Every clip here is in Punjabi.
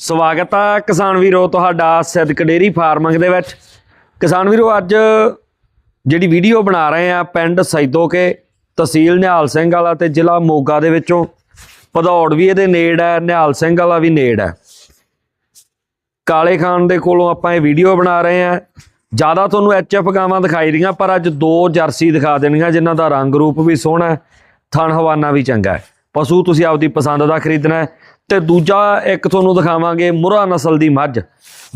ਸਵਾਗਤ ਆ ਕਿਸਾਨ ਵੀਰੋ ਤੁਹਾਡਾ ਸਿੱਧਕ ਡੇਰੀ ਫਾਰਮਿੰਗ ਦੇ ਵਿੱਚ। ਕਿਸਾਨ ਵੀਰੋ, ਅੱਜ ਜਿਹੜੀ ਵੀਡੀਓ ਬਣਾ ਰਹੇ ਆ ਪਿੰਡ ਸੈਦੋਕੇ ਤਹਿਸੀਲ ਨਿਹਾਲ ਸਿੰਘ ਵਾਲਾ ਤੇ ਜ਼ਿਲ੍ਹਾ ਮੋਗਾ ਦੇ ਵਿੱਚੋਂ। ਭਦੌੜ ਵੀ ਇਹਦੇ ਨੇੜ ਹੈ, ਨਿਹਾਲ ਸਿੰਘ ਵਾਲਾ ਵੀ ਨੇੜ ਹੈ। ਕਾਲੇ ਖਾਨ ਦੇ ਕੋਲੋਂ ਆਪਾਂ ਇਹ ਵੀਡੀਓ ਬਣਾ ਰਹੇ ਆ। ਜ਼ਿਆਦਾ ਤੁਹਾਨੂੰ ਐਚਐਫ ਗਾਵਾਂ ਦਿਖਾਈ ਦੀਆਂ, ਪਰ ਅੱਜ ਦੋ ਜਰਸੀ ਦਿਖਾ ਦੇਣੀਆਂ, ਜਿਨ੍ਹਾਂ ਦਾ ਰੰਗ ਰੂਪ ਵੀ ਸੋਹਣਾ ਹੈ, ਥਣ ਹਵਾਨਾ ਵੀ ਚੰਗਾ ਹੈ। ਪਸ਼ੂ ਤੁਸੀਂ ਆਪਦੀ ਪਸੰਦ ਦਾ ਖਰੀਦਣਾ ਹੈ। ਤੇ ਦੂਜਾ ਇੱਕ ਤੁਹਾਨੂੰ ਦਿਖਾਵਾਂਗੇ ਮੁਰਾ ਨਸਲ ਦੀ ਮੱਝ।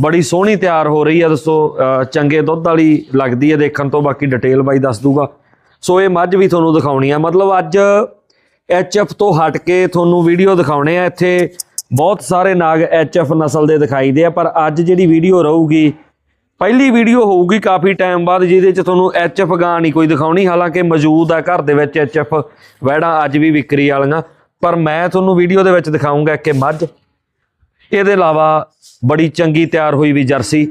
ਬੜੀ ਸੋਹਣੀ ਤਿਆਰ ਹੋ ਰਹੀ ਹੈ ਦੋਸਤੋ ਚੰਗੇ ਦੁੱਧ ਵਾਲੀ ਲੱਗਦੀ ਹੈ ਦੇਖਣ ਤੋਂ ਬਾਕੀ ਡਿਟੇਲ ਬਾਈ ਦੱਸ ਦੂਗਾ। ਸੋ ਇਹ ਮੱਝ ਵੀ ਤੁਹਾਨੂੰ ਦਿਖਾਉਣੀ ਆ। ਮਤਲਬ ਅੱਜ ਐਚਐਫ ਤੋਂ ਹਟ ਕੇ ਤੁਹਾਨੂੰ ਵੀਡੀਓ ਦਿਖਾਉਣੇ ਆ। ਇੱਥੇ ਬਹੁਤ ਸਾਰੇ ਨਾਗ ਐਚਐਫ ਨਸਲ ਦੇ ਦਿਖਾਈ ਦੇ ਆ, ਪਰ ਅੱਜ ਜਿਹੜੀ ਵੀਡੀਓ ਰਹੂਗੀ, ਪਹਿਲੀ ਵੀਡੀਓ ਹੋਊਗੀ ਕਾਫੀ ਟਾਈਮ ਬਾਅਦ, ਜਿਹਦੇ ਚ ਤੁਹਾਨੂੰ ਐਚਐਫ ਗਾਂ ਨਹੀਂ ਕੋਈ ਦਿਖਾਉਣੀ। ਹਾਲਾਂਕਿ ਮੌਜੂਦ ਆ ਘਰ ਦੇ ਵਿੱਚ ਐਚਐਫ ਵੈੜਾਂ ਅੱਜ ਵੀ ਵਿਕਰੀ ਵਾਲੀਆਂ। ਪਰ ਮੈਂ ਤੁਹਾਨੂੰ ਵੀਡੀਓ ਦੇ ਵਿੱਚ ਦਿਖਾਉਂਗਾ ਕਿ ਮੱਝ, ਇਹਦੇ ਇਲਾਵਾ ਬੜੀ ਚੰਗੀ ਤਿਆਰ ਹੋਈ ਵੀ ਜਰਸੀ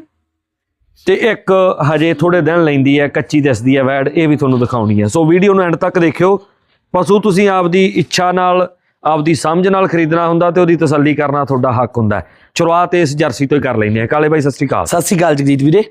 ਤੇ ਇੱਕ ਹਜੇ ਥੋੜੇ ਦਿਨ ਲੈਂਦੀ ਹੈ, ਕੱਚੀ ਦਿਸਦੀ ਹੈ ਵੈੜ, ਇਹ ਵੀ ਤੁਹਾਨੂੰ ਦਿਖਾਉਣੀ ਹੈ। ਸੋ ਵੀਡੀਓ ਨੂੰ ਐਂਡ ਤੱਕ ਦੇਖਿਓ। ਪਸ਼ੂ ਤੁਸੀਂ ਆਪਦੀ ਇੱਛਾ ਨਾਲ ਆਪਦੀ ਸਮਝ ਨਾਲ ਖਰੀਦਣਾ ਹੁੰਦਾ ਤੇ ਉਹਦੀ ਤਸੱਲੀ ਕਰਨਾ ਤੁਹਾਡਾ ਹੱਕ ਹੁੰਦਾ ਸ਼ੁਰੂਆਤ ਇਸ ਜਰਸੀ ਤੋਂ ਹੀ ਕਰ ਲੈਂਦੇ ਆ ਕਾਲੇ ਬਾਈ ਸਤਿ ਸ਼੍ਰੀ ਅਕਾਲ। ਸਤਿ ਸ਼੍ਰੀ ਅਕਾਲ ਜਗਜੀਤ ਵੀਰੇ।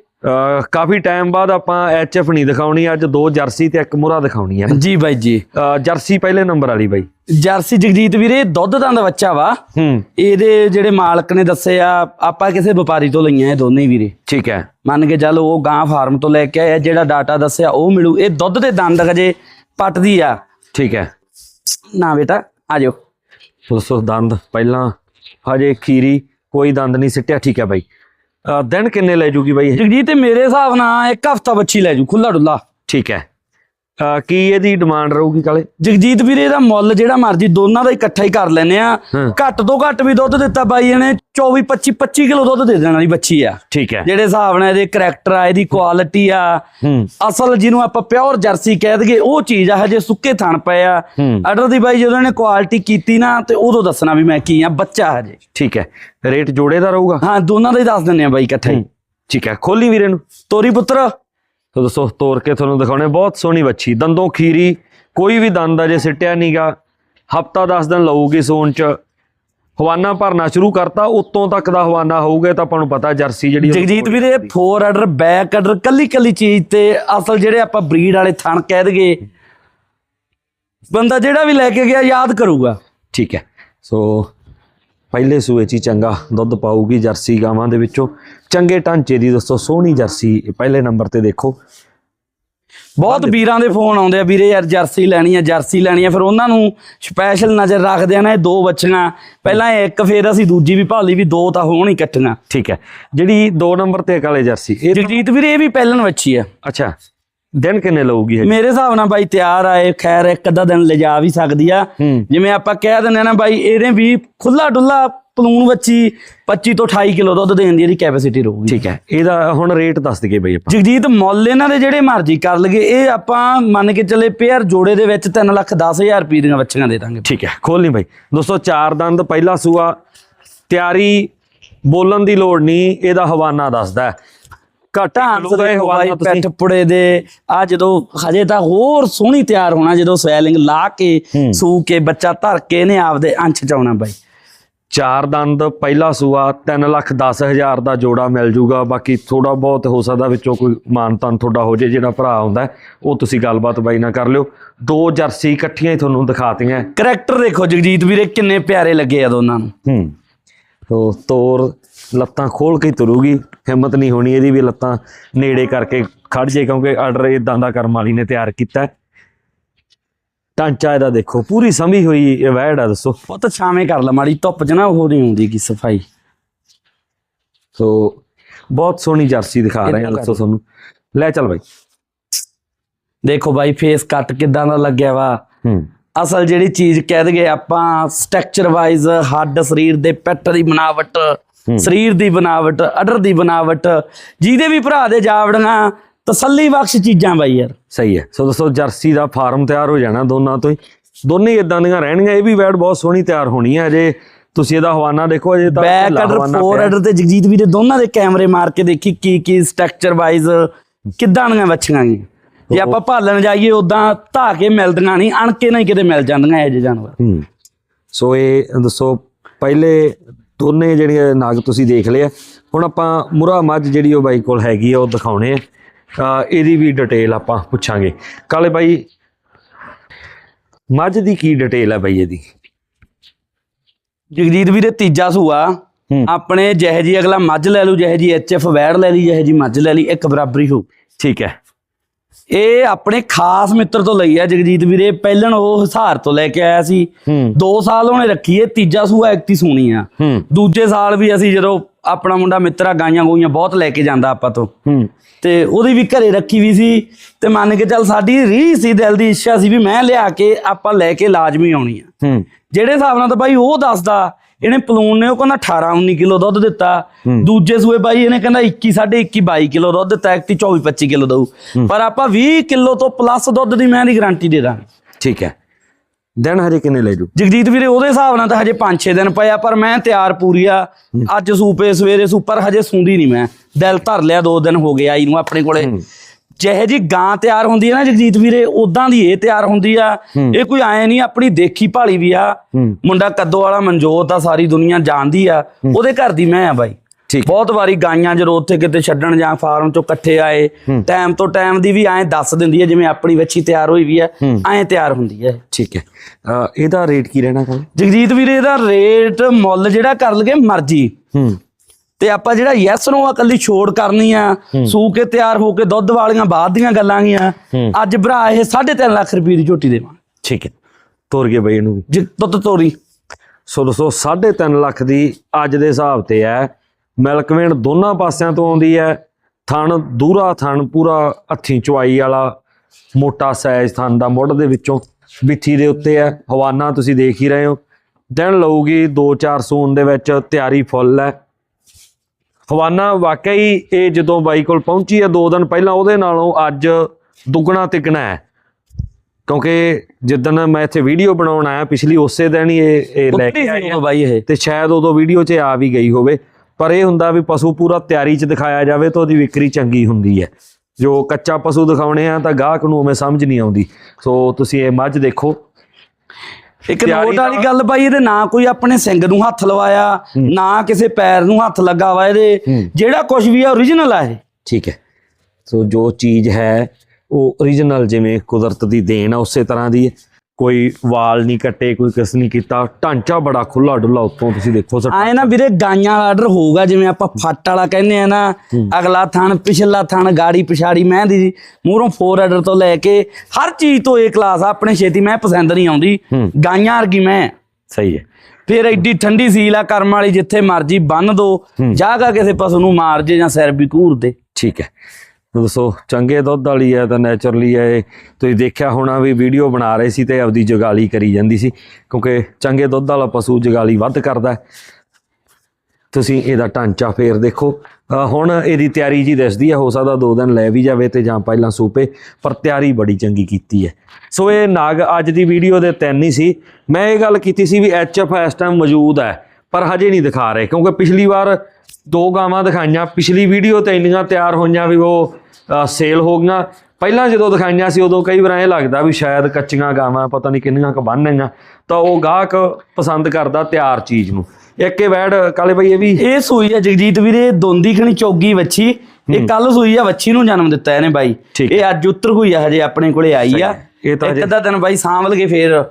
ਕਾਫੀ ਟਾਈਮ ਬਾਅਦ ਆਪਾਂ ਐਚਐਫ ਨਹੀਂ ਦਿਖਾਉਣੀ ਅੱਜ ਦੋ ਜਰਸੀ ਤੇ ਇੱਕ ਮੁਰਾ ਦਿਖਾਉਣੀ ਹੈ ਜੀ ਬਾਈ ਜੀ। ਜਰਸੀ ਪਹਿਲੇ ਨੰਬਰ ਵਾਲੀ ਬਾਈ। ਜਰਸੀ ਜਗਜੀਤ ਵੀਰੇ ਦੁੱਧ ਦੰਦ ਬੱਚਾ ਵਾ। ਹੂੰ। ਇਹਦੇ ਜਿਹੜੇ ਮਾਲਕ ਨੇ ਦੱਸੇ ਆ ਆਪਾਂ ਕਿਸੇ ਵਪਾਰੀ ਤੋਂ ਲਈਆਂ ਇਹ ਦੋਨੇ ਵੀਰੇ। ਠੀਕ ਹੈ। ਮੰਨ ਕੇ ਚੱਲ ਉਹ ਗਾਂ ਫਾਰਮ ਤੋਂ ਲੈ ਕੇ ਆਇਆ ਜਿਹੜਾ ਡਾਟਾ ਦੱਸਿਆ ਉਹ ਮਿਲੂ। ਇਹ ਦੁੱਧ ਦੇ ਦੰਦ ਹਜੇ ਪੱਟਦੀ ਆ। ਠੀਕ ਹੈ। ਨਾ ਬੇਟਾ ਆ ਜਾਓ। ਦੋਸਤੋ ਦੰਦ ਪਹਿਲਾਂ ਹਜੇ ਖੀਰੀ ਕੋਈ ਦੰਦ ਨਹੀਂ ਸਿੱਟਿਆ ਠੀਕ ਹੈ ਬਾਈ। ਦਿਨ ਕਿੰਨੇ ਲੈ ਜੂਗੀ ਬਾਈ? ਜਗਜੀਤ ਤੇ ਮੇਰੇ ਹਿਸਾਬ ਨਾਲ ਇੱਕ ਹਫਤਾ ਬੱਚੀ ਲੈ ਜੂ ਖੁੱਲਾ ਡੁੱਲਾ ਠੀਕ ਹੈ। ਕੀ ਇਹਦੀ ਡਿਮਾਂਡ ਰਹੂਗੀ ਕਾਲੇ? ਜਗਜੀਤ ਵੀਰੇ ਦਾ ਮੁੱਲ ਜਿਹੜਾ ਮਰਜ਼ੀ ਦੋਨਾਂ ਦਾ ਇਕੱਠਾ ਹੀ ਕਰ ਲੈਨੇ ਆ। ਘੱਟ ਤੋਂ ਘੱਟ ਵੀ ਦੁੱਧ ਦਿੱਤਾ ਬਾਈ ਇਹਨੇ 24 25 25 ਕਿਲੋ ਦੁੱਧ ਦੇ ਦੇਣ ਵਾਲੀ ਬੱਚੀ ਆ। ਠੀਕ ਹੈ। ਜਿਹੜੇ ਹਿਸਾਬ ਨਾਲ ਇਹਦੇ ਕਰੈਕਟਰ ਆ ਇਹਦੀ ਕੁਆਲਿਟੀ ਆ। ਅਸਲ ਜਿਹਨੂੰ ਆਪਾਂ ਪਿਓਰ ਜਰਸੀ ਕਹਿ ਦਈਏ ਉਹ ਚੀਜ਼ ਆ ਹਜੇ ਸੁੱਕੇ ਥਣ ਪਏ ਆ। ਆਰਡਰ ਦੀ ਬਾਈ ਜਦੋਂ ਇਹਨੇ ਕੁਆਲਿਟੀ ਕੀਤੀ ਨਾ ਤੇ ਉਦੋਂ ਦੱਸਣਾ ਵੀ ਮੈਂ ਕੀ ਆ ਬੱਚਾ ਹਜੇ। ਠੀਕ ਹੈ। ਰੇਟ ਜੋੜੇ ਦਾ ਰਹੂਗਾ? ਹਾਂ ਦੋਨਾਂ ਦਾ ਹੀ ਦੱਸ ਦਿੰਨੇ ਆ ਬਾਈ ਇਕੱਠਾ ਹੀ। ਠੀਕ ਹੈ। ਖੋਲੀ ਵੀਰੇ ਨੂੰ। ਤੋਰੀ ਪੁੱਤਰ। ਤੋ ਦੋਸਤੋ ਤੋੜ ਕੇ ਤੁਹਾਨੂੰ ਦਿਖਾਉਣੇ ਬਹੁਤ ਸੋਹਣੀ ਬੱਚੀ ਦੰਦੋਂ ਖੀਰੀ ਕੋਈ ਵੀ ਦੰਦ ਅਜੇ ਸਿੱਟਿਆ ਨਹੀਂਗਾ ਹਫਤਾ 10 ਦਿਨ ਲਊਗੀ ਸੂਣ ਚ। ਹਵਾਨਾ ਭਰਨਾ ਸ਼ੁਰੂ ਕਰਤਾ ਉਤੋਂ ਤੱਕ ਦਾ ਹਵਾਨਾ ਹੋਊਗਾ ਤਾਂ ਆਪਾਂ ਨੂੰ ਪਤਾ ਜਰਸੀ ਜਿਹੜੀ ਜਗਜੀਤ ਵੀਰੇ ਫੋਰ ਆਰਡਰ ਬੈਕ ਆਰਡਰ ਕੱਲੀ ਕੱਲੀ ਚੀਜ਼ ਤੇ ਅਸਲ ਜਿਹੜੇ ਆਪਾਂ ਬਰੀਡ ਵਾਲੇ ਥਣ ਕਹਿ ਦਈਏ ਬੰਦਾ ਜਿਹੜਾ ਵੀ ਲੈ ਕੇ ਗਿਆ ਯਾਦ ਕਰੂਗਾ। ਠੀਕ ਹੈ। ਸੋ ਪਹਿਲੇ ਸੂਏ 'ਚ ਹੀ ਚੰਗਾ ਦੁੱਧ ਪਾਊਗੀ ਜਰਸੀ ਗਾਵਾਂ ਦੇ ਵਿੱਚੋਂ। ਚੰਗੇ ਢਾਂਚੇ ਦੀ ਦੋਸਤੋ ਸੋਹਣੀ ਜਰਸੀ ਪਹਿਲੇ ਨੰਬਰ ਤੇ ਦੇਖੋ। ਬਹੁਤ ਵੀਰਾਂ ਦੇ ਫੋਨ ਆਉਂਦੇ ਆ ਵੀਰੇ ਯਾਰ ਜਰਸੀ ਲੈਣੀ ਆ ਜਰਸੀ ਲੈਣੀ ਆ। ਫਿਰ ਉਹਨਾਂ ਨੂੰ ਸਪੈਸ਼ਲ ਨਜ਼ਰ ਰੱਖਦੇ ਆ ਨਾ ਇਹ ਦੋ ਬੱਚੀਆਂ। ਪਹਿਲਾਂ ਇੱਕ ਫਿਰ ਅਸੀਂ ਦੂਜੀ ਵੀ ਭਾਲੀ ਵੀ ਦੋ ਤਾਂ ਹੋਣ ਹੀ ਇਕੱਠੀਆਂ। ਠੀਕ ਹੈ। ਜਿਹੜੀ 2 ਨੰਬਰ ਤੇ ਕਾਲੇ ਜਰਸੀ ਇਹ ਜਗਜੀਤ ਵੀਰੇ ਇਹ ਵੀ ਪਹਿਲਨ ਵੱਛੀ ਆ। ਅੱਛਾ। ਦਿਨ ਕਿੰਨੇ ਲਊਗੀ ਇਹ ਮੇਰੇ ਹਿਸਾਬ ਨਾਲ ਬਾਈ ਤਿਆਰ ਆਏ ਖੈਰ ਇੱਕ ਅੱਧਾ ਦਿਨ ਲਿਜਾ ਵੀ ਸਕਦੀ ਆ। ਜਿਵੇਂ ਆਪਾਂ ਕਹਿ ਦਿੰਦੇ ਆ ਨਾ ਬਾਈ ਇਹਨੇ ਵੀ ਖੁੱਲਾ ਡੁੱਲਾ ਪਲੂਣ ਵੱਛੀ 25 ਤੋਂ 28 ਕਿਲੋ ਦੁੱਧ ਦੇਣ ਦੀ ਇਹਦੀ ਕੈਪੈਸਿਟੀ ਰਹੂਗੀ। ਠੀਕ ਹੈ। ਇਹਦਾ ਹੁਣ ਰੇਟ ਦੱਸ ਦਈਏ ਬਈ ਆਪਾਂ। ਜਗਜੀਤ ਮੁੱਲ ਇਹਨਾਂ ਦੇ ਜਿਹੜੇ ਮਰਜ਼ੀ ਕਰ ਲਗੇ ਇਹ ਆਪਾਂ ਮੰਨ ਕੇ ਚੱਲੇ ਪੇਅਰ ਜੋੜੇ ਦੇ ਵਿੱਚ 3 ਲੱਖ 10000 ਰੁਪਏ ਦੀਆਂ ਵੱਛੀਆਂ ਦੇ ਦਾਂਗੇ। ਠੀਕ ਹੈ ਖੋਲ ਨਹੀਂ ਬਾਈ। ਦੋਸਤੋ ਚਾਰ ਦੰਦ ਪਹਿਲਾ ਸੂਆ ਤਿਆਰੀ ਬੋਲਣ ਦੀ ਲੋੜ ਨਹੀਂ ਇਹਦਾ ਹਵਾਨਾ ਦੱਸਦਾ ਹੈ। ਘੱਟ ਢਾਂਸ ਕਿਲੋ ਦਾ ਇਹ ਦੇ ਹਵਾਨਾ ਹਵਾਈ ਪੈਟ ਪੁੜੇ ਦੇ ਆ ਜਦੋਂ ਹਜੇ ਤਾਂ ਹੋਰ ਸੋਹਣੀ ਤਿਆਰ ਹੋਣਾ ਜਦੋਂ ਸਵੈਲਿੰਗ ਲਾ ਕੇ। ਸੂ ਕੇ ਬੱਚਾ ਧਰ ਕੇ ਇਹਨੇ ਆਪਦੇ ਅੰਸ਼ ਚ ਆਉਣਾ ਬਾਈ। ਚਾਰ ਦੰਦ ਪਹਿਲਾ ਸੂਆ 3 ਲੱਖ 10 ਹਜ਼ਾਰ ਦਾ ਜੋੜਾ ਮਿਲ ਜੂਗਾ। ਬਾਕੀ ਥੋੜਾ ਬਹੁਤ ਹੋ ਸਕਦਾ ਵਿੱਚੋਂ ਕੋਈ ਮਾਨਤਨ ਤੁਹਾਡਾ ਹੋ ਜੇ ਜਿਹੜਾ ਭਰਾ ਆਉਂਦਾ ਉਹ ਤੁਸੀਂ ਗੱਲਬਾਤ ਬਾਈ ਨਾਲ ਕਰ ਲਿਓ। ਦੋ ਜਰਸੀ ਇਕੱਠੀਆਂ ਹੀ ਤੁਹਾਨੂੰ ਦਿਖਾਤੀਆਂ। ਕਰੈਕਟਰ ਦੇਖੋ ਜਗਜੀਤ ਵੀਰੇ ਕਿੰਨੇ ਪਿਆਰੇ ਲੱਗੇ ਆ ਦੋਨਾਂ ਨੂੰ। ਹੂੰ। ਤੋ ਤੋਰ ਲੱਤਾਂ ਖੋਲ ਕੇ ਤੁਰੂਗੀ ਹਿੰਮਤ ਨਹੀਂ ਹੋਣੀ ਇਹਦੀ ਵੀ ਲੱਤਾਂ ਨੇੜੇ ਕਰਕੇ ਖੜ ਜੇ ਕਿਉਂਕਿ ਆਰਡਰ ਇਦਾਂ ਦਾ ਕਰਮ ਵਾਲੀ ਨੇ ਤਿਆਰ ਕੀਤਾ। ਢਾਂਚਾ ਇਹਦਾ ਦੇਖੋ ਪੂਰੀ ਸਮੀ ਹੋਈ ਇਹ ਵੈੜ ਆ ਦੱਸੋ। ਪੁੱਤ ਛਾਵੇਂ ਕਰ ਲਾ ਮਾੜੀ ਧੁੱਪ ਚ ਨਾ ਉਹ ਨਹੀਂ ਹੁੰਦੀ ਕੀ ਸਫ਼ਾਈ। ਸੋ ਬਹੁਤ ਸੋਹਣੀ ਜਰਸੀ ਦਿਖਾ ਰਹੇ ਹਾਂ ਦੱਸੋ ਤੁਹਾਨੂੰ। ਲੈ ਚੱਲ ਬਾਈ। ਦੇਖੋ ਬਾਈ ਫੇਸ ਕੱਟ ਕਿਦਾਂ ਦਾ ਲੱਗਿਆ ਵਾ। ਹੂੰ। ਅਸਲ ਜਿਹੜੀ ਚੀਜ਼ ਕਹਿ ਦਈਏ ਆਪਾਂ ਸਟਰਕਚਰ ਵਾਈਜ਼ ਹੱਡ ਸਰੀਰ ਦੇ ਪਿੱਟ ਦੀ ਬਣਾਵਟ ਸਰੀਰ ਦੀ ਬਣਾਵਟ ਅਡਰ ਦੀ ਬਣਾਵਟ ਜਿਹਦੇ ਵੀ ਭਰਾ ਦੇ ਜਾਵੜੀਆਂ ਤਸੱਲੀ ਬਖਸ਼ ਚੀਜ਼ਾਂ ਬਾਈ ਯਾਰ। ਸਹੀ ਹੈ। ਸੋ ਦੱਸੋ ਜਰਸੀ ਦਾ ਫਾਰਮ ਤਿਆਰ ਹੋ ਜਾਣਾ ਦੋਨਾਂ ਤੋਂ ਹੀ। ਦੋਨੇ ਇਦਾਂ ਦੀਆਂ ਰਹਿਣਗੀਆਂ ਇਹ ਵੀ ਵੈੜ ਬਹੁਤ ਸੋਹਣੀ ਤਿਆਰ ਹੋਣੀ ਹੈ। ਅਜੇ ਤੁਸੀਂ ਇਹਦਾ ਹਵਾਨਾ ਦੇਖੋ ਅਜੇ ਤਾਂ ਬੈਕ ਹਵਾਨਾ ਫੋਰ ਪਿਆ। ਅਡਰ ਤੇ ਜਗਜੀਤ ਵੀਰੇ ਦੋਨਾਂ ਦੇ ਕੈਮਰੇ ਮਾਰ ਕੇ ਦੇਖੀ ਕੀ ਕੀ ਸਟਰਕਚਰ ਵਾਈਜ਼ ਕਿੱਦਾਂ ਦੀਆਂ ਬੱਚੀਆਂ ਗੀਆਂ ਜੇ ਆਪਾਂ ਭਾਲਣ ਜਾਈਏ ਉਦਾਂ ਧਾ ਕੇ ਮਿਲਦੀਆਂ ਨਹੀਂ ਅਣਕੇ ਨਹੀਂ ਕਿਤੇ ਮਿਲ ਜਾਂਦੀਆਂ ਇਹ ਜਿਹੇ ਜਾਨਵਰ। ਸੋ ਇਹ ਦੱਸੋ ਪਹਿਲੇ ਦੋਨੇ ਜਿਹੜੀਆਂ ਨਾਗ ਤੁਸੀਂ ਦੇਖ ਲਿਆ ਹੁਣ ਆਪਾਂ ਮੁਰਾ ਮੱਝ ਜਿਹੜੀ ਉਹ ਬਾਈ ਕੋਲ ਹੈਗੀ ਆ ਉਹ ਦਿਖਾਉਣੇ ਆ। ਇਹਦੀ ਵੀ ਡਿਟੇਲ ਆਪਾਂ ਪੁੱਛਾਂਗੇ। ਕਾਲੇ ਬਾਈ ਮੱਝ ਦੀ ਕੀ ਡਿਟੇਲ ਹੈ ਬਾਈ ਇਹਦੀ? ਜਗਜੀਤ ਵੀਰੇ ਤੀਜਾ ਸੂਆ। ਆਪਣੇ ਜਿਹੇ ਜੀ ਅਗਲਾ ਮੱਝ ਲੈ ਲੂ ਜਿਹੇ ਜੀ ਐਚਐਫ ਵੈੜ ਲੈ ਲਈ ਜਿਹੇ ਜੀ ਮੱਝ ਲੈ ਲਈ ਇੱਕ ਬਰਾਬਰੀ ਹੋ ਠੀਕ ਹੈ। ਇਹ ਆਪਣੇ ਖਾਸ ਮਿੱਤਰ ਤੋਂ ਲਈ ਆ ਜਗਜੀਤ ਵੀਰੇ। ਪਹਿਲਣ ਉਹ ਹਿਸਾਰ ਤੋਂ ਲੈ ਕੇ ਆਇਆ ਸੀ। ਹੂੰ। 2 ਸਾਲ ਉਹਨੇ ਰੱਖੀ ਏ ਤੀਜਾ ਸੂਆ ਐਕਟੀ ਸੂਣੀ ਆ। ਦੂਜੇ ਸਾਲ ਵੀ ਅਸੀਂ ਜਦੋਂ ਆਪਣਾ ਮੁੰਡਾ ਮਿੱਤਰਾ ਗਾਈਆਂ ਗੋਈਆਂ ਬਹੁਤ ਲੈ ਕੇ ਜਾਂਦਾ ਆਪਾਂ ਤੋਂ। ਤੇ ਉਹਦੀ ਵੀ ਘਰੇ ਰੱਖੀ ਵੀ ਸੀ ਤੇ ਮੰਨ ਕੇ ਚੱਲ ਸਾਡੀ ਰੀਹ ਸੀ ਦਿਲ ਦੀ ਇੱਛਾ ਸੀ ਵੀ ਮੈਂ ਲਿਆ ਕੇ ਆਪਾਂ ਲੈ ਕੇ ਲਾਜ਼ਮੀ ਆਉਣੀ ਆ। ਜਿਹੜੇ ਹਿਸਾਬ ਨਾਲ ਤਾਂ ਬਾਈ ਉਹ ਦੱਸਦਾ ਇਹਨੇ ਪਲੂਨ ਨੇ ਉਹ ਕਹਿੰਦਾ 18 19 ਕਿਲੋ ਦੁੱਧ ਦਿੱਤਾ। ਦੂਜੇ ਸੂਏ ਬਾਈ ਇਹਨੇ ਕਹਿੰਦਾ 21 21 22 ਕਿਲੋ ਦੁੱਧ ਦਿੱਤਾ ਐਕਟੀ 24 25 ਕਿਲੋ ਦਊ। ਪਰ ਆਪਾਂ 20 ਕਿਲੋ ਤੋਂ ਪਲੱਸ ਦੁੱਧ ਦੀ ਮੈਂ ਦੀ ਗਾਰੰਟੀ ਦੇ ਦਾਂਗੇ। ਠੀਕ ਹੈ। ਦਿਨ ਹਜੇ ਕਿੰਨੇ ਲੈ ਜੂ? ਜਗਜੀਤ ਵੀਰੇ ਉਹਦੇ ਹਿਸਾਬ ਨਾਲ ਤਾਂ ਹਜੇ 5-6 ਦਿਨ ਪਏ ਆ ਪਰ ਮੈਂ ਤਿਆਰ ਪੂਰੀ ਆ। ਅੱਜ ਸੂਪੇ ਸਵੇਰੇ ਸੁਪਰ ਹਜੇ ਸੁੰਦੀ ਨਹੀਂ ਮੈਂ। ਦਿਲ ਧਰ ਲਿਆ ਦੋ ਦਿਨ ਹੋ ਗਏ ਆਈ ਨੂੰ ਆਪਣੇ ਕੋਲੇ। ਜਿਹੇ ਜੀ ਗਾਂ ਤਿਆਰ ਹੁੰਦੀ ਹੈ ਨਾ ਜਗਜੀਤ ਵੀਰੇ ਉਦਾਂ ਦੀ ਇਹ ਤਿਆਰ ਹੁੰਦੀ ਆ। ਇਹ ਕੋਈ ਐ ਨਹੀਂ ਆਪਣੀ ਦੇਖੀ ਭਾਲੀ ਵੀ ਆ। ਮੁੰਡਾ ਕੱਦੋ ਵਾਲਾ ਮਨਜੋਤ ਆ ਸਾਰੀ ਦੁਨੀਆ ਜਾਣਦੀ ਆ। ਉਹਦੇ ਘਰ ਦੀ ਮੈਂ ਆ ਬਾਈ। ਬਹੁਤ ਵਾਰੀ ਗਾਈਆਂ ਜਦੋਂ ਉੱਥੇ ਕਿਤੇ ਛੱਡਣ ਜਾਂ ਫਾਰਮ ਚੋਂ ਇਕੱਠੇ ਆਏ ਟਾਈਮ ਤੋਂ ਟਾਈਮ ਦੀ ਵੀ ਐਂ ਦੱਸ ਦਿੰਦੀ ਹੈ ਜਿਵੇਂ ਆਪਣੀ ਵੱਛੀ ਤਿਆਰ ਹੋਈ ਵੀ ਹੈ। ਐਂ ਤਿਆਰ ਹੁੰਦੀ ਹੈ ਠੀਕ ਹੈ। ਇਹਦਾ ਰੇਟ ਕੀ ਰਹਿਣਾ ਜਗਜੀਤ ਵੀਰੇ ਇਹਦਾ ਰੇਟ ਮੁੱਲ ਜਿਹੜਾ ਕਰ ਲਗੇ ਮਰਜ਼ੀ ਤੇ ਆਪਾਂ ਜਿਹੜਾ ਯੈਸ ਨੂੰ ਆ ਕੱਲੀ ਛੋੜ ਕਰਨੀ ਆ ਸੂ ਕੇ ਤਿਆਰ ਹੋ ਕੇ ਦੁੱਧ ਵਾਲੀਆਂ ਬਾਅਦ ਦੀਆਂ ਗੱਲਾਂ ਗੀਆਂ। ਅੱਜ ਭਰਾ ਇਹ 3.5 ਲੱਖ ਰੁਪਏ ਦੀ ਝੋਟੀ ਦੇਵਾਂ। ਠੀਕ ਹੈ। ਤੋਰ ਕੇ ਬਈ ਇਹਨੂੰ। ਜੇ ਦੁੱਧ ਤੋਰੀ। ਸੋ ਦੋਸਤੋ 3.5 ਲੱਖ ਦੀ ਅੱਜ ਦੇ ਹਿਸਾਬ ਤੇ ਹੈ। ਮਿਲਕ ਵੇਣ ਦੋਨਾਂ ਪਾਸਿਆਂ ਤੋਂ ਆਉਂਦੀ ਹੈ। ਥਣ ਦੂਰਾ ਥਣ ਪੂਰਾ ਹੱਥੀ ਚੁਆਈ ਵਾਲਾ ਮੋਟਾ ਸਾਈਜ਼ ਥਣ ਦਾ ਮੁੱਢ ਦੇ ਵਿੱਚੋਂ ਬਿੱਥੀ ਦੇ ਉੱਤੇ ਹੈ। ਹਵਾਨਾ ਤੁਸੀਂ ਦੇਖ ਹੀ ਰਹੇ ਹੋ। ਦਿਨ ਲਊਗੀ 2-4 ਸੂਨ ਦੇ ਵਿੱਚ ਤਿਆਰੀ ਫੁੱਲ ਹੈ। ਹਵਾਨਾ ਵਾਕਈ ਇਹ ਜਦੋਂ ਬਾਈ ਕੋਲ ਪਹੁੰਚੀ ਹੈ 2 ਦਿਨ ਪਹਿਲਾਂ ਉਹਦੇ ਨਾਲੋਂ ਅੱਜ ਦੁੱਗਣਾ ਤਿੱਗਣਾ ਹੈ। ਕਿਉਂਕਿ ਜਿੱਦਣ ਮੈਂ ਇੱਥੇ ਵੀਡੀਓ ਬਣਾਉਣ ਆਇਆ ਪਿਛਲੀ ਉਸੇ ਦਿਨ ਹੀ ਇਹ ਇਹ ਲੈ ਕੇ ਉਹ ਬਾਈ ਇਹ। ਤੇ ਸ਼ਾਇਦ ਉਦੋਂ ਵੀਡੀਓ 'ਚ ਆ ਵੀ ਗਈ ਹੋਵੇ। ਪਰ ਇਹ ਹੁੰਦਾ ਵੀ ਪਸ਼ੂ ਪੂਰਾ ਤਿਆਰੀ 'ਚ ਦਿਖਾਇਆ ਜਾਵੇ ਤਾਂ ਉਹਦੀ ਵਿਕਰੀ ਚੰਗੀ ਹੁੰਦੀ ਹੈ। ਜੋ ਕੱਚਾ ਪਸ਼ੂ ਦਿਖਾਉਣੇ ਆ ਤਾਂ ਗਾਹਕ ਨੂੰ ਉਵੇਂ ਸਮਝ ਨਹੀਂ ਆਉਂਦੀ। ਸੋ ਤੁਸੀਂ ਇਹ ਮੱਝ ਦੇਖੋ। ਇੱਕ ਨੋਟ ਵਾਲੀ ਗੱਲ ਬਾਈ ਇਹਦੇ ਨਾ ਕੋਈ ਆਪਣੇ ਸਿੰਘ ਨੂੰ ਹੱਥ ਲਵਾਇਆ ਨਾ ਕਿਸੇ ਪੈਰ ਨੂੰ ਹੱਥ ਲੱਗਾ ਵਾ ਇਹਦੇ। ਜਿਹੜਾ ਕੁਝ ਵੀ ਆ origignal ਆ ਇਹ। ਠੀਕ ਹੈ। ਸੋ ਜੋ ਚੀਜ਼ ਹੈ ਉਹ origignal ਜਿਵੇਂ ਕੁਦਰਤ ਦੀ ਦੇਣ ਆ ਉਸੇ ਤਰ੍ਹਾਂ ਦੀ ਹੈ। ਕੋਈ ਵਾਲ ਨਹੀਂ ਕੱਟੇ ਕੋਈ ਕਿਸ ਨਹੀਂ ਕੀਤਾ। ਢਾਂਚਾ ਬੜਾ ਖੁੱਲਾ ਡੁੱਲਾ ਉੱਤੋਂ ਤੁਸੀਂ ਦੇਖੋ ਸਰ। ਆਏ ਨਾ ਵੀਰੇ ਗਾਈਆਂ ਦਾ ਆਰਡਰ ਹੋਊਗਾ ਜਿਵੇਂ ਆਪਾਂ ਫੱਟ ਵਾਲਾ ਕਹਿੰਦੇ ਆ ਨਾ ਅਗਲਾ ਥਣ ਪਿਛਲਾ ਥਣ ਗਾੜੀ ਪਿਛਾੜੀ ਮੈਂ ਦੀ ਮੂਹਰੋਂ ਫੋਰ ਆਰਡਰ ਤੋਂ ਲੈ ਕੇ ਹਰ ਚੀਜ਼ ਤੋਂ ਏ ਕਲਾਸ ਆ ਆਪਣੇ ਛੇਤੀ ਮੈਂ ਪਸੰਦ ਨਹੀਂ ਆਉਂਦੀ। ਗਾਈਆਂ ਵਰਗੀ ਮੈਂ। ਸਹੀ ਹੈ। ਫਿਰ ਐਡੀ ਠੰਡੀ ਸੀਲ ਆ ਕਰਮ ਵਾਲੀ ਜਿੱਥੇ ਮਰਜ਼ੀ ਬੰਨ ਦੋ। ਜਾਗਾ ਕਿਸੇ ਪਸ਼ੂ ਨੂੰ ਮਾਰ ਜੇ ਜਾਂ ਸਿਰ ਵੀ ਘੂਰ ਦੇ। ਠੀਕ ਹੈ। ਦੱਸੋ, ਚੰਗੇ ਦੁੱਧ ਵਾਲੀ ਹੈ, ਤਾਂ ਨੇਚਰਲੀ ਹੈ ਇਹ। ਤੁਸੀਂ ਦੇਖਿਆ ਹੋਣਾ ਵੀ ਵੀਡੀਓ ਬਣਾ ਰਹੇ ਸੀ ਤੇ ਆਪਦੀ ਜਗਾਲੀ ਕਰੀ ਜਾਂਦੀ ਸੀ, ਕਿਉਂਕਿ ਚੰਗੇ ਦੁੱਧ ਵਾਲਾ ਪਸ਼ੂ ਜਗਾਲੀ ਵੱਧ ਕਰਦਾ ਤੁਸੀਂ ਇਹਦਾ ਢਾਂਚਾ ਫੇਰ ਦੇਖੋ। ਹੁਣ ਇਹਦੀ ਤਿਆਰੀ ਜੀ ਦਿਸਦੀ ਹੈ, ਹੋ ਸਕਦਾ ਦੋ ਦਿਨ ਲੈ ਵੀ ਜਾਵੇ ਤੇ ਜਾਂ ਪਹਿਲਾਂ ਸੂਪੇ, ਪਰ ਤਿਆਰੀ ਬੜੀ ਚੰਗੀ ਕੀਤੀ ਹੈ। ਸੋ ਇਹ ਨਾਗ ਅੱਜ ਦੀ ਵੀਡੀਓ ਦੇ ਤਿੰਨ ਹੀ ਸੀ। ਮੈਂ ਇਹ ਗੱਲ ਕੀਤੀ ਸੀ ਵੀ ਐਚਐਫ ਇਸ ਟਾਈਮ ਮੌਜੂਦ ਹੈ, ਪਰ ਹਜੇ ਨਹੀਂ ਦਿਖਾ ਰਹੇ, ਕਿਉਂਕਿ ਪਿਛਲੀ ਵਾਰ ਦੋ ਗਾਵਾਂ ਦਿਖਾਈਆਂ। ਪਿਛਲੀ ਵੀਡੀਓ ਤੇ ਇੰਨੀਆਂ ਤਿਆਰ ਹੋਈਆਂ ਵੀ ਉਹ ਸੇਲ ਹੋ ਗਈਆਂ। ਪਹਿਲਾਂ ਜਦੋਂ ਦਿਖਾਈਆਂ ਸੀ ਉਦੋਂ ਕਈ ਵਾਰ ਐਂ ਲੱਗਦਾ ਵੀ ਸ਼ਾਇਦ ਕੱਚੀਆਂ ਗਾਵਾਂ ਪਤਾ ਨਹੀਂ ਕਿੰਨੀਆਂ ਕੁ ਬੰਨ੍ਹਣੀਆਂ ਤਾਂ ਉਹ ਗਾਹਕ ਪਸੰਦ ਕਰਦਾ ਤਿਆਰ ਚੀਜ਼ ਨੂੰ। ਇੱਕ ਇਹ ਵੈੜ ਕਾਲੇ ਬਈ ਇਹ ਵੀ? ਇਹ ਸੂਈ ਆ ਜਗਜੀਤ ਵੀਰੇ ਦੋਂਦੀ ਖਣੀ ਚੌਗੀ ਵੱਛੀ। ਇਹ ਕੱਲ ਸੂਈ ਆ ਵੱਛੀ ਨੂੰ ਜਨਮ ਦਿੱਤਾ ਇਹਨੇ ਬਾਈ। ਇਹ ਅੱਜ ਉੱਤਰ ਹੋਈ ਆ ਹਜੇ ਆਪਣੇ ਕੋਲੇ ਆਈ ਆ। ਇਹ ਤਾਂ ਇੱਕ ਅੱਧਾ ਦਿਨ ਬਾਈ ਸਾਂਭਲ ਕੇ ਫੇਰ।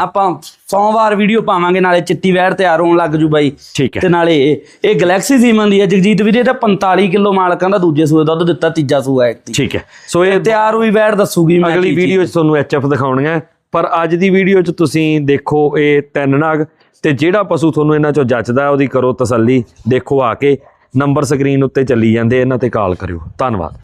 ਆਪਾਂ ਸੋਮਵਾਰ ਵੀਡੀਓ ਪਾਵਾਂਗੇ ਨਾਲੇ ਚਿੱਟੀ ਵੈੜ ਤਿਆਰ ਹੋਣ ਲੱਗ ਜੂ ਬਾਈ। ਹੈ। ਤੇ ਨਾਲੇ ਇਹ- ਗੈਲੈਕਸੀ ਸੀਮਨ ਦੀ ਆ ਜਗਜੀਤ ਵੀਰੇ ਇਹਦਾ 45 ਕਿਲੋ ਮਾਲਕਾਂ ਦਾ ਦੂਜੇ ਸੂਏ ਦੁੱਧ ਦਿੱਤਾ ਤੀਜਾ ਸੂਆ ਇੱਕ ਠੀਕ ਹੈ। ਸੋ ਇਹ ਤਿਆਰ ਹੋਈ ਵੈੜ ਦੱਸੂਗੀ ਮੈਂ ਅਗਲੀ। ਵੀਡੀਓ 'ਚ ਤੁਹਾਨੂੰ ਐਚਐਫ ਦਿਖਾਉਣੀਆਂ ਪਰ ਅੱਜ ਦੀ ਵੀਡੀਓ 'ਚ ਤੁਸੀਂ ਦੇਖੋ ਇਹ ਤਿੰਨ ਨਾਗ ਤੇ ਜਿਹੜਾ ਪਸ਼ੂ ਤੁਹਾਨੂੰ ਇਹਨਾਂ 'ਚੋਂ ਜੱਚਦਾ ਹੈ, ਉਹਦੀ ਕਰੋ ਤਸੱਲੀ। ਦੇਖੋ ਆ ਕੇ ਨੰਬਰ ਸਕਰੀਨ ਉੱਤੇ ਚੱਲੀ ਜਾਂਦੇ ਇਹਨਾਂ ਤੇ ਕਾਲ ਕਰਿਓ। ਧੰਨਵਾਦ।